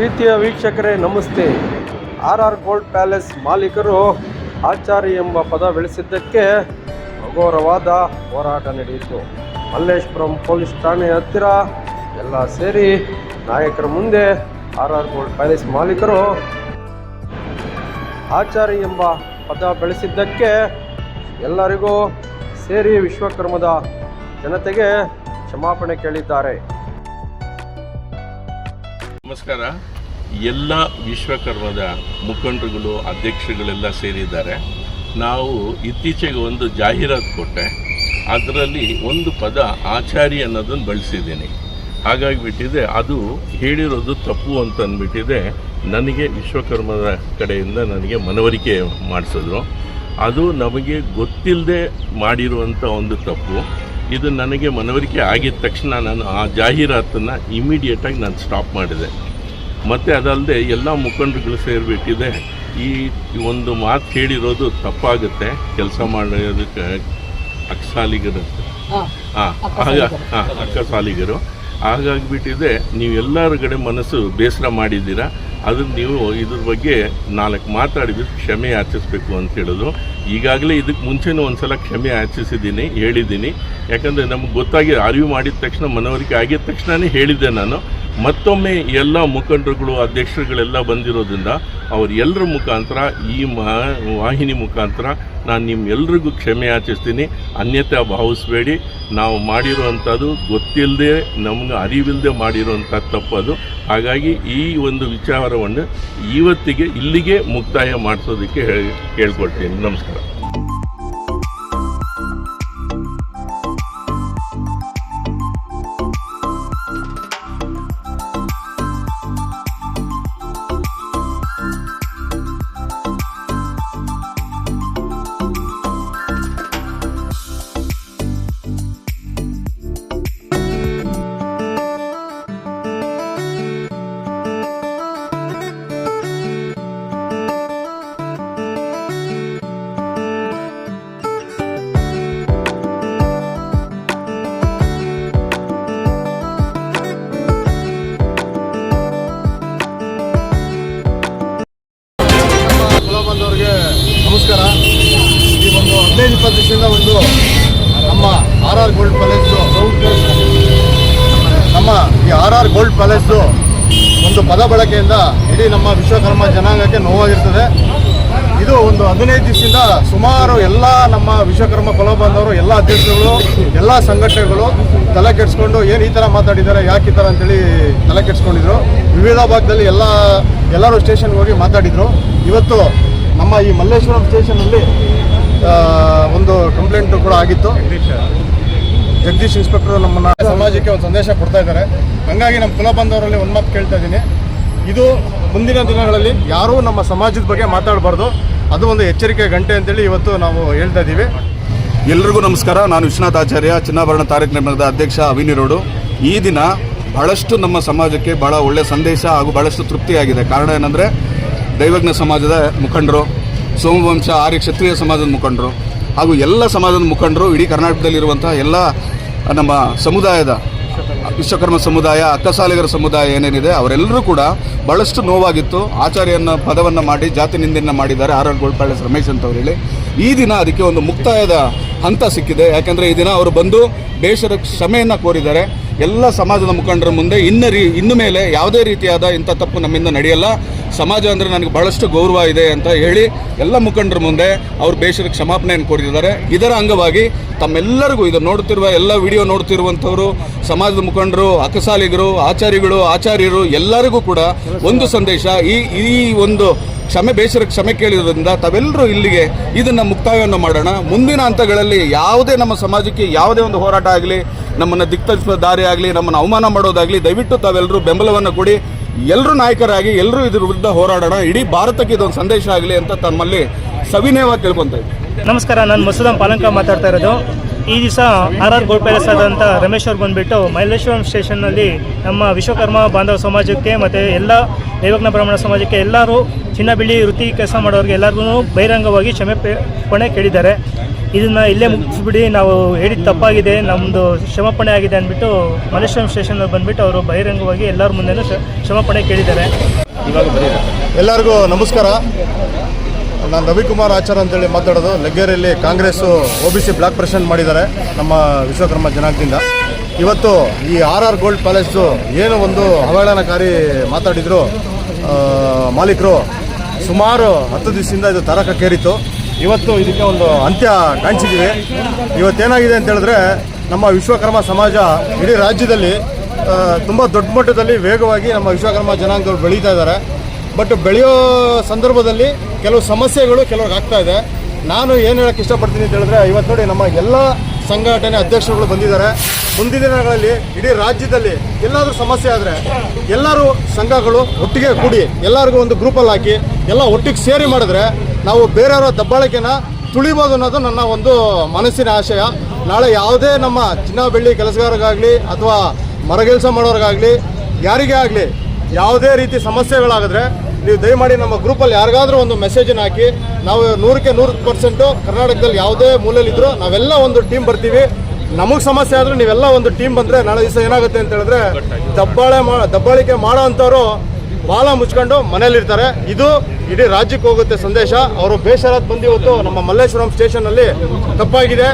ಪ್ರೀತಿಯ ವೀಕ್ಷಕರೇ, ನಮಸ್ತೆ. ಆರ್ ಆರ್ ಗೋಲ್ಡ್ ಪ್ಯಾಲೇಸ್ ಮಾಲೀಕರು ಆಚಾರಿ ಎಂಬ ಪದ ಬೆಳೆಸಿದ್ದಕ್ಕೆ ಅಘೋರವಾದ ಹೋರಾಟ ನಡೆಯಿತು. ಮಲ್ಲೇಶ್ವರಂ ಪೊಲೀಸ್ ಠಾಣೆ ಹತ್ತಿರ ಎಲ್ಲ ಸೇರಿ ನಾಯಕರ ಮುಂದೆ ಆರ್ ಆರ್ ಗೋಲ್ಡ್ ಪ್ಯಾಲೇಸ್ ಮಾಲೀಕರು ಆಚಾರಿ ಎಂಬ ಪದ ಬೆಳೆಸಿದ್ದಕ್ಕೆ ಎಲ್ಲರಿಗೂ ಸೇರಿ ವಿಶ್ವಕರ್ಮದ ಜನತೆಗೆ ಕ್ಷಮಾಪಣೆ ಕೇಳಿದ್ದಾರೆ. ನಮಸ್ಕಾರ. ಎಲ್ಲ ವಿಶ್ವಕರ್ಮದ ಮುಖಂಡರುಗಳು ಅಧ್ಯಕ್ಷಗಳೆಲ್ಲ ಸೇರಿದ್ದಾರೆ. ನಾವು ಇತ್ತೀಚೆಗೆ ಒಂದು ಜಾಹೀರಾತು ಕೊಟ್ಟೆ. ಅದರಲ್ಲಿ ಒಂದು ಪದ ಆಚಾರಿ ಅನ್ನೋದನ್ನು ಬಳಸಿದ್ದೀನಿ. ಹಾಗಾಗಿ ಬಿಟ್ಟಿದೆ, ಅದು ಹೇಳಿರೋದು ತಪ್ಪು ಅಂತ ಅಂದ್ಬಿಟ್ಟಿದೆ. ನನಗೆ ವಿಶ್ವಕರ್ಮದ ಕಡೆಯಿಂದ ನನಗೆ ಮನವರಿಕೆ ಮಾಡಿಸಿದ್ರು. ಅದು ನಮಗೆ ಗೊತ್ತಿಲ್ಲದೆ ಮಾಡಿರುವಂಥ ಒಂದು ತಪ್ಪು. ಇದು ನನಗೆ ಮನವರಿಕೆ ಆಗಿದ ತಕ್ಷಣ ನಾನು ಆ ಜಾಹೀರಾತನ್ನು ಇಮಿಡಿಯೇಟಾಗಿ ನಾನು ಸ್ಟಾಪ್ ಮಾಡಿದೆ. ಮತ್ತು ಅದಲ್ಲದೆ ಎಲ್ಲ ಮುಖಂಡರುಗಳು ಸೇರಿಬಿಟ್ಟಿದೆ. ಈ ಒಂದು ಮಾತು ಹೇಳಿರೋದು ತಪ್ಪಾಗುತ್ತೆ. ಕೆಲಸ ಮಾಡೋದಕ್ಕೆ ಅಕ್ಕಸಾಲಿಗರು ಹಾಂ ಆಗ ಹಾಂ ಅಕ್ಕ ಸಾಲಿಗರು ಹಾಗಾಗಿಬಿಟ್ಟಿದೆ ನೀವೆಲ್ಲರ ಕಡೆ ಮನಸ್ಸು ಬೇಸರ ಮಾಡಿದ್ದೀರಾ? ಅದನ್ನು ನೀವು ಇದ್ರ ಬಗ್ಗೆ ನಾಲ್ಕು ಮಾತಾಡಿಬಿಟ್ಟು ಕ್ಷಮೆ ಯಾಚಿಸ್ಬೇಕು ಅಂತ ಹೇಳೋದು. ಈಗಾಗಲೇ ಇದಕ್ಕೆ ಮುಂಚೆನೂ ಒಂದು ಸಲ ಕ್ಷಮೆ ಯಾಚಿಸಿದ್ದೀನಿ ಹೇಳಿದ್ದೀನಿ ಯಾಕಂದರೆ ನಮ್ಗೆ ಗೊತ್ತಾಗಿ ಅರಿವು ಮಾಡಿದ ತಕ್ಷಣ, ಮನವರಿಕೆ ಆಗಿದ ತಕ್ಷಣವೇ ಹೇಳಿದ್ದೆ ನಾನು. ಮತ್ತೊಮ್ಮೆ ಎಲ್ಲ ಮುಖಂಡರುಗಳು, ಅಧ್ಯಕ್ಷರುಗಳೆಲ್ಲ ಬಂದಿರೋದ್ರಿಂದ ಅವರೆಲ್ಲರ ಮುಖಾಂತರ, ಈ ವಾಹಿನಿ ಮುಖಾಂತರ ನಾನು ನಿಮ್ಮೆಲ್ರಿಗೂ ಕ್ಷಮೆ ಆಚರಿಸ್ತೀನಿ. ಅನ್ಯತೆ ಭಾವಿಸ್ಬೇಡಿ. ನಾವು ಮಾಡಿರುವಂಥದ್ದು ಗೊತ್ತಿಲ್ಲದೆ ನಮ್ಗೆ ಅರಿವಿಲ್ಲದೆ ಮಾಡಿರುವಂಥ ತಪ್ಪದು. ಹಾಗಾಗಿ ಈ ಒಂದು ವಿಚಾರವನ್ನು ಇವತ್ತಿಗೆ ಇಲ್ಲಿಗೆ ಮುಕ್ತಾಯ ಮಾಡಿಸೋದಕ್ಕೆ ಹೇಳಿ ಕೇಳ್ಕೊಳ್ತೀನಿ ನಮಸ್ಕಾರ. R gold palace. ನಮ್ಮ ಈ ಆರ್ ಆರ್ ಗೋಲ್ಡ್ ಪ್ಯಾಲೇಸು ಒಂದು ಪದ ಬಳಕೆಯಿಂದ ಇಡೀ ನಮ್ಮ ವಿಶ್ವಕರ್ಮ ಜನಾಂಗಕ್ಕೆ ನೋವಾಗಿರ್ತದೆ. ಇದು ಒಂದು ಹದಿನೈದು ದಿವಸದಿಂದ ಸುಮಾರು ಎಲ್ಲ ನಮ್ಮ ವಿಶ್ವಕರ್ಮ ಕುಲ ಬಂದವರು, ಎಲ್ಲ ಅಧ್ಯಕ್ಷರುಗಳು, ಎಲ್ಲ ಸಂಘಟನೆಗಳು ತಲೆ ಕೆಡಿಸ್ಕೊಂಡು ಏನು ಈ ಥರ ಮಾತಾಡಿದ್ದಾರೆ, ಯಾಕೆ ಈ ಥರ ಅಂತೇಳಿ ತಲೆ ಕೆಡಿಸ್ಕೊಂಡಿದ್ರು. ವಿವಿಧ ಭಾಗದಲ್ಲಿ ಎಲ್ಲ, ಎಲ್ಲರೂ ಸ್ಟೇಷನ್ಗೆ ಹೋಗಿ ಮಾತಾಡಿದರು. ಇವತ್ತು ನಮ್ಮ ಈ ಮಲ್ಲೇಶ್ವರಂ ಸ್ಟೇಷನಲ್ಲಿ ಒಂದು ಕಂಪ್ಲೇಂಟು ಕೂಡ ಆಗಿತ್ತು. ಜಗದೀಶ್ ಇನ್ಸ್ಪೆಕ್ಟರ್ ನಮ್ಮನ್ನ ಸಮಾಜಕ್ಕೆ ಒಂದು ಸಂದೇಶ ಕೊಡ್ತಾ ಇದ್ದಾರೆ. ಹಂಗಾಗಿ ನಮ್ಮ ಕುಲ ಬಂದವರಲ್ಲಿ ಒಂದು ಮಾತು ಕೇಳ್ತಾ ಇದ್ದೀನಿ. ಇದು ಮುಂದಿನ ದಿನಗಳಲ್ಲಿ ಯಾರೂ ನಮ್ಮ ಸಮಾಜದ ಬಗ್ಗೆ ಮಾತಾಡಬಾರ್ದು. ಅದು ಒಂದು ಎಚ್ಚರಿಕೆ ಗಂಟೆ ಅಂತೇಳಿ ಇವತ್ತು ನಾವು ಹೇಳ್ತಾ ಇದ್ದೀವಿ. ಎಲ್ರಿಗೂ ನಮಸ್ಕಾರ. ನಾನು ವಿಶ್ವನಾಥ್ ಆಚಾರ್ಯ ಚಿನ್ನಾಭರಣ ತಾರೀಖ್ ನಿರ್ಮಾಣದ ಅಧ್ಯಕ್ಷ ಅವಿನಿರೋಡು ಈ ದಿನ ಬಹಳಷ್ಟು ನಮ್ಮ ಸಮಾಜಕ್ಕೆ ಬಹಳ ಒಳ್ಳೆಯ ಸಂದೇಶ ಹಾಗೂ ಬಹಳಷ್ಟು ತೃಪ್ತಿಯಾಗಿದೆ ಕಾರಣ ಏನಂದರೆ ದೈವಜ್ಞ ಸಮಾಜದ ಮುಖಂಡರು ಸೋಮವಂಶ ಆರ್ಯ ಕ್ಷತ್ರಿಯ ಸಮಾಜದ ಮುಖಂಡರು. ಹಾಗೂ ಎಲ್ಲ ಸಮಾಜದ ಮುಖಂಡರು ಇಡೀ ಕರ್ನಾಟಕದಲ್ಲಿರುವಂಥ ಎಲ್ಲ ನಮ್ಮ ಸಮುದಾಯದ, ವಿಶ್ವಕರ್ಮ ಸಮುದಾಯ ಅಕ್ಕಸಾಲಿಗರ ಸಮುದಾಯ ಏನೇನಿದೆ, ಅವರೆಲ್ಲರೂ ಕೂಡ ಬಹಳಷ್ಟು ನೋವಾಗಿತ್ತು. ಆಚಾರ್ಯನ ಪದವನ್ನು ಮಾಡಿ, ಜಾತಿ ನಿಂದೆಯನ್ನು ಮಾಡಿದ್ದಾರೆ. ಆರ್ ಆರ್ ಗೋಳ್ಪಾಳ್ಯ ರಮೇಶ್ ಅಂತ ಅವ್ರು ಹೇಳಿ. ಈ ದಿನ ಅದಕ್ಕೆ ಒಂದು ಮುಕ್ತಾಯದ ಹಂತ ಸಿಕ್ಕಿದೆ. ಯಾಕೆಂದರೆ ಈ ದಿನ ಅವರು ಬಂದು ದೇಶದ ಕ್ಷಮೆಯನ್ನು ಕೋರಿದ್ದಾರೆ. ಎಲ್ಲ ಸಮಾಜದ ಮುಖಂಡರ ಮುಂದೆ ಇನ್ನು ರೀ, ಇನ್ನು ಮೇಲೆ ಯಾವುದೇ ರೀತಿಯಾದ ಇಂಥ ತಪ್ಪು ನಮ್ಮಿಂದ ನಡೆಯಲ್ಲ. ಸಮಾಜ ಅಂದರೆ ನನಗೆ ಬಹಳಷ್ಟು ಗೌರವ ಇದೆ ಅಂತ ಹೇಳಿ ಎಲ್ಲ ಮುಖಂಡರ ಮುಂದೆ ಅವರು ದೇಶದ ಕ್ಷಮಾಪಣೆಯನ್ನು ಕೋರಿದ್ದಾರೆ ಇದರ ಅಂಗವಾಗಿ ತಮ್ಮೆಲ್ಲರಿಗೂ ಇದು ನೋಡ್ತಿರುವ ಎಲ್ಲ ವಿಡಿಯೋ ನೋಡ್ತಿರುವಂಥವರು ಸಮಾಜದ ಮುಖಂಡರು, ಅಕಸಾಲಿಗರು ಆಚಾರಿಗಳು ಆಚಾರ್ಯರು ಎಲ್ಲರಿಗೂ ಕೂಡ ಒಂದು ಸಂದೇಶ, ಈ ಈ ಒಂದು ಕ್ಷಮೆ ಬೇಸರ ಕ್ಷಮೆ ಕೇಳಿರೋದ್ರಿಂದ ತಾವೆಲ್ಲರೂ ಇಲ್ಲಿಗೆ ಇದನ್ನು ಮುಕ್ತಾಯವನ್ನು ಮಾಡೋಣ. ಮುಂದಿನ ಹಂತಗಳಲ್ಲಿ ಯಾವುದೇ ನಮ್ಮ ಸಮಾಜಕ್ಕೆ ಯಾವುದೇ ಒಂದು ಹೋರಾಟ ಆಗಲಿ, ನಮ್ಮನ್ನು ದಿಕ್ತರಿಸುವ ದಾರಿ ಆಗಲಿ, ನಮ್ಮನ್ನು ಅವಮಾನ ಮಾಡೋದಾಗಲಿ, ದಯವಿಟ್ಟು ತಾವೆಲ್ಲರೂ ಬೆಂಬಲವನ್ನು ಕೊಡಿ. ಎಲ್ಲರೂ ನಾಯಕರಾಗಿ, ಎಲ್ಲರೂ ಇದ್ರ ವಿರುದ್ಧ ಹೋರಾಡೋಣ. ಇಡೀ ಭಾರತಕ್ಕೆ ಇದೊಂದು ಸಂದೇಶ ಆಗಲಿ ಅಂತ ತಮ್ಮಲ್ಲಿ ಸವಿನಯವಾಗಿ ತಿಳ್ಕೊತಾ ಇದ್ದೀನಿ. ನಮಸ್ಕಾರ, ನಾನು ಮಸೂದಂ ಪಾಲಂಕ ಮಾತಾಡ್ತಾ ಇರೋದು. ಈ ದಿವಸ ಆರ್ ಆರ್ ಗೋಲ್ಡ್ ಪ್ಯಾಲೇಸ್ ಆದಂಥ ರಮೇಶ್ ಅವ್ರು ಬಂದುಬಿಟ್ಟು ಮೈಲೇಶ್ವರಂ ಸ್ಟೇಷನ್ನಲ್ಲಿ ನಮ್ಮ ವಿಶ್ವಕರ್ಮ ಬಾಂಧವ ಸಮಾಜಕ್ಕೆ ಮತ್ತು ಎಲ್ಲ ದೈವಜ್ಞ ಬ್ರಾಹ್ಮಣ ಸಮಾಜಕ್ಕೆ ಎಲ್ಲರೂ ಚಿನ್ನ ಬಿಳಿ ವೃತ್ತಿ ಕೆಲಸ ಮಾಡೋರಿಗೆ ಎಲ್ಲರಿಗೂ ಬಹಿರಂಗವಾಗಿ ಕ್ಷಮೆ ಪಣೆ ಕೇಳಿದ್ದಾರೆ. ಇದನ್ನು ಇಲ್ಲೇ ಮುಗಿಸ್ಬಿಡಿ, ನಾವು ಹೇಳಿದ ತಪ್ಪಾಗಿದೆ ನಮ್ಮದು ಕ್ಷಮಾಪಣೆ ಆಗಿದೆ ಅಂದ್ಬಿಟ್ಟು ಮಲ್ಲೇಶ್ವರಂ ಸ್ಟೇಷನ್ನಲ್ಲಿ ಬಂದ್ಬಿಟ್ಟು ಅವರು ಬಹಿರಂಗವಾಗಿ ಎಲ್ಲರ ಮುಂದೆನೂ ಕ್ಷ- ಕ್ಷಮಾಪಣೆ ಕೇಳಿದ್ದಾರೆ. ಎಲ್ಲರಿಗೂ ನಮಸ್ಕಾರ. ನಾನು ರವಿಕುಮಾರ್ ಆಚಾರ ಅಂತೇಳಿ ಮಾತಾಡೋದು. ಲೆಗ್ಗೇರಿಯಲ್ಲಿ Congress O B C block president ಮಾಡಿದ್ದಾರೆ ನಮ್ಮ ವಿಶ್ವಕರ್ಮ ಜನಾಂಗದಿಂದ ಇವತ್ತು ಈ ಆರ್ ಆರ್ ಗೋಲ್ಡ್ ಪ್ಯಾಲೇಸು ಏನು ಒಂದು ಅವಹೇಳನಕಾರಿ ಮಾತಾಡಿದ್ರು ಮಾಲೀಕರು. ಸುಮಾರು ಹತ್ತು ದಿವಸದಿಂದ ಇದು ತರಕಕ್ಕೇರಿತ್ತು ಇವತ್ತು ಇದಕ್ಕೆ ಒಂದು ಅಂತ್ಯ ಕಾಣಿಸಿದ್ದೀವಿ ಇವತ್ತೇನಾಗಿದೆ ಅಂತ ಹೇಳಿದ್ರೆ, ನಮ್ಮ ವಿಶ್ವಕರ್ಮ ಸಮಾಜ ಇಡೀ ರಾಜ್ಯದಲ್ಲಿ ತುಂಬ ದೊಡ್ಡ ಮಟ್ಟದಲ್ಲಿ ವೇಗವಾಗಿ ನಮ್ಮ ವಿಶ್ವಕರ್ಮ ಜನಾಂಗದವ್ರು ಬೆಳೀತಾ ಇದ್ದಾರೆ. ಬಟ್ ಬೆಳೆಯೋ ಸಂದರ್ಭದಲ್ಲಿ ಕೆಲವು ಸಮಸ್ಯೆಗಳು ಕೆಲವ್ರಿಗೆ ಆಗ್ತಾ ಇದೆ. ನಾನು ಏನು ಹೇಳಕ್ಕೆ ಇಷ್ಟಪಡ್ತೀನಿ ಅಂತ ಹೇಳಿದ್ರೆ, ಇವತ್ತು ನೋಡಿ ನಮ್ಮ ಎಲ್ಲ ಸಂಘಟನೆ ಅಧ್ಯಕ್ಷರುಗಳು ಬಂದಿದ್ದಾರೆ. ಮುಂದಿನ ದಿನಗಳಲ್ಲಿ ಇಡೀ ರಾಜ್ಯದಲ್ಲಿ ಎಲ್ಲಾದರೂ ಸಮಸ್ಯೆ ಆದರೆ ಎಲ್ಲರೂ ಸಂಘಗಳು ಒಟ್ಟಿಗೆ ಕೂಡಿ ಎಲ್ಲರಿಗೂ ಒಂದು ಗ್ರೂಪಲ್ಲಿ ಹಾಕಿ ಎಲ್ಲ ಒಟ್ಟಿಗೆ ಸೇರಿ ಮಾಡಿದ್ರೆ ನಾವು ಬೇರೆಯವರ ದಬ್ಬಾಳಿಕೆನ ತುಳಿಬೋದು ಅನ್ನೋದು ನನ್ನ ಒಂದು ಮನಸ್ಸಿನ ಆಶಯ. ನಾಳೆ ಯಾವುದೇ ನಮ್ಮ ಚಿನ್ನ ಬೆಳ್ಳಿ ಕೆಲಸಗಾರರಿಗಾಗಲಿ ಅಥವಾ ಮರಗೆಲಸ ಮಾಡೋರಿಗಾಗಲಿ, ಯಾರಿಗೇ ಆಗಲಿ ಯಾವುದೇ ರೀತಿ ಸಮಸ್ಯೆಗಳಾಗಿದ್ರೆ ನೀವು ದಯಮಾಡಿ ನಮ್ಮ ಗ್ರೂಪಲ್ಲಿ ಯಾರಿಗಾದರೂ ಒಂದು ಮೆಸೇಜನ್ನು ಹಾಕಿ, ನಾವು ನೂರಕ್ಕೆ ನೂರು ಪರ್ಸೆಂಟು ಕರ್ನಾಟಕದಲ್ಲಿ ಯಾವುದೇ ಮೂಲೆಯಲ್ಲಿದ್ದರೂ ನಾವೆಲ್ಲ ಒಂದು ಟೀಮ್ ಬರ್ತೀವಿ. ನಮಗೆ ಸಮಸ್ಯೆ ಆದರೂ ನೀವೆಲ್ಲ ಒಂದು ಟೀಮ್ ಬಂದರೆ ನಾಳೆ ದಿವಸ ಏನಾಗುತ್ತೆ ಅಂತ ಹೇಳಿದ್ರೆ ದಬ್ಬಾಳೆ ಮಾ, ದಬ್ಬಾಳಿಕೆ ಮಾಡೋ ಅಂಥವ್ರು ಬಾಲ ಮುಚ್ಕೊಂಡು ಮನೇಲಿರ್ತಾರೆ ಇದು ಇಡೀ ರಾಜ್ಯಕ್ಕೆ ಹೋಗುತ್ತೆ ಸಂದೇಶ. ಅವರು ಬೇಷರಾತ್ ಬಂದು ಇವತ್ತು ನಮ್ಮ ಮಲ್ಲೇಶ್ವರಂ ಸ್ಟೇಷನಲ್ಲಿ ತಪ್ಪಾಗಿದೆ.